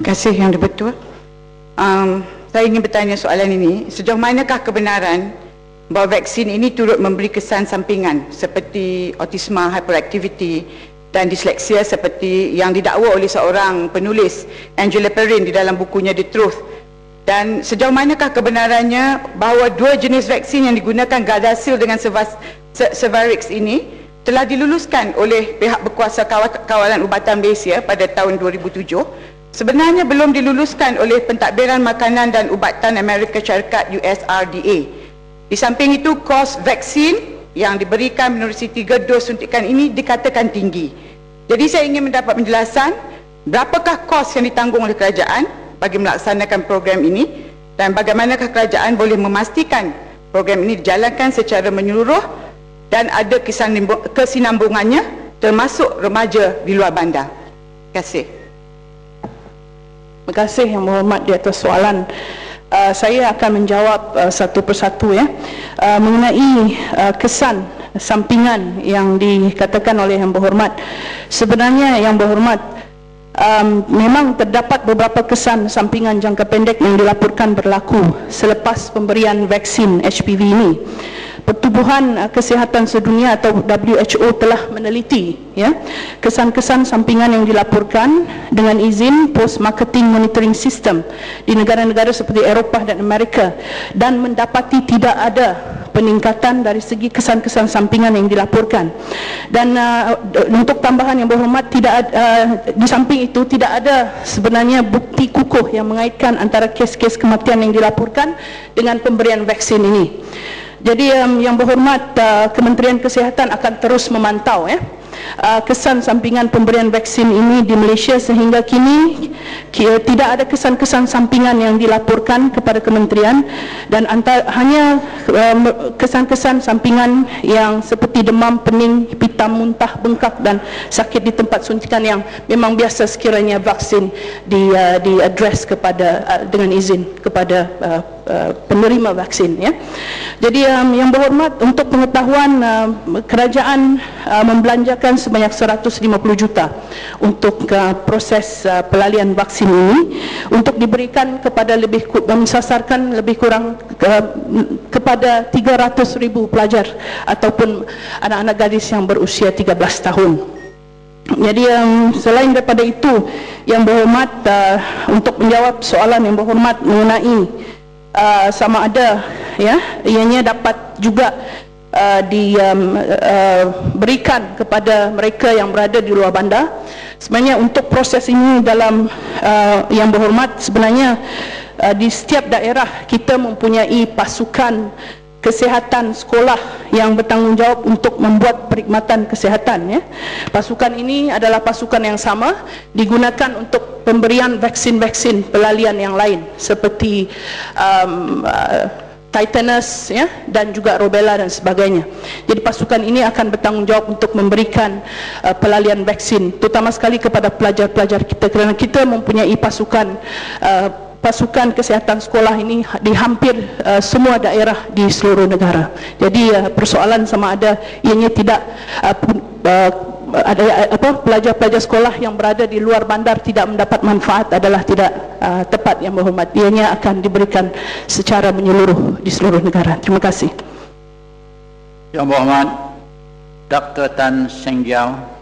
Kasih Yang Dipertua. Um, saya ingin bertanya soalan ini. Sejauh manakah kebenaran bahawa vaksin ini turut memberi kesan sampingan seperti autisma, hyperactivity dan disleksia seperti yang didakwa oleh seorang penulis Angela Perrin di dalam bukunya The Truth. Dan sejauh manakah kebenarannya bahawa dua jenis vaksin yang digunakan Gardasil dengan Cervarix ini telah diluluskan oleh pihak berkuasa kawalan ubatan Malaysia pada tahun 2007 sebenarnya belum diluluskan oleh pentadbiran makanan dan ubatan Amerika Syarikat USRDA di samping itu kos vaksin yang diberikan menurut tiga dos suntikan ini dikatakan tinggi jadi saya ingin mendapat penjelasan berapakah kos yang ditanggung oleh kerajaan bagi melaksanakan program ini dan bagaimanakah kerajaan boleh memastikan program ini dijalankan secara menyeluruh dan ada kesinambungannya termasuk remaja di luar bandar. Terima kasih. Terima kasih Yang Berhormat di atas soalan. Uh, saya akan menjawab uh, satu persatu ya uh, mengenai uh, kesan sampingan yang dikatakan oleh Yang Berhormat. Sebenarnya Yang Berhormat um, memang terdapat beberapa kesan sampingan jangka pendek yang dilaporkan berlaku selepas pemberian vaksin HPV ini. Pertubuhan uh, Kesihatan Sedunia atau WHO telah meneliti ya. Kesan-kesan sampingan yang dilaporkan dengan izin post marketing monitoring system di negara-negara seperti Eropah dan Amerika dan mendapati tidak ada peningkatan dari segi kesan-kesan sampingan yang dilaporkan. Dan uh, untuk tambahan yang berhormat tidak uh, di samping itu tidak ada sebenarnya bukti kukuh yang mengaitkan antara kes-kes kematian yang dilaporkan dengan pemberian vaksin ini jadi um, yang berhormat uh, Kementerian Kesihatan akan terus memantau ya uh, kesan sampingan pemberian vaksin ini di Malaysia sehingga kini tidak ada kesan-kesan sampingan yang dilaporkan kepada kementerian dan antara, hanya um, kesan-kesan sampingan yang seperti demam, pening, pitam, muntah, bengkak dan sakit di tempat suntikan yang memang biasa sekiranya vaksin di uh, di address kepada uh, dengan izin kepada uh, Uh, penerima vaksin ya. Jadi um, yang berhormat untuk pengetahuan uh, kerajaan uh, membelanjakan sebanyak 150 juta untuk uh, proses uh, pelalian vaksin ini untuk diberikan kepada lebih mensasarkan lebih kurang uh, kepada 300 ribu pelajar ataupun anak-anak gadis yang berusia 13 tahun. Jadi um, selain daripada itu yang berhormat uh, untuk menjawab soalan yang berhormat mengenai uh, sama ada ya ianya dapat juga uh, diberikan um, uh, kepada mereka yang berada di luar bandar sebenarnya untuk proses ini dalam uh, yang berhormat sebenarnya uh, di setiap daerah kita mempunyai pasukan kesihatan sekolah yang bertanggungjawab untuk membuat perkhidmatan kesihatan ya. Pasukan ini adalah pasukan yang sama digunakan untuk pemberian vaksin-vaksin pelalian yang lain seperti um, uh, tetanus ya dan juga rubella dan sebagainya. Jadi pasukan ini akan bertanggungjawab untuk memberikan uh, pelalian vaksin terutama sekali kepada pelajar-pelajar kita kerana kita mempunyai pasukan uh, pasukan kesihatan sekolah ini di hampir uh, semua daerah di seluruh negara. Jadi uh, persoalan sama ada ianya tidak uh, uh, ada uh, apa pelajar-pelajar sekolah yang berada di luar bandar tidak mendapat manfaat adalah tidak uh, tepat yang berhormat. Ianya akan diberikan secara menyeluruh di seluruh negara. Terima kasih. Yang berhormat Dr. Tan Seng Jiao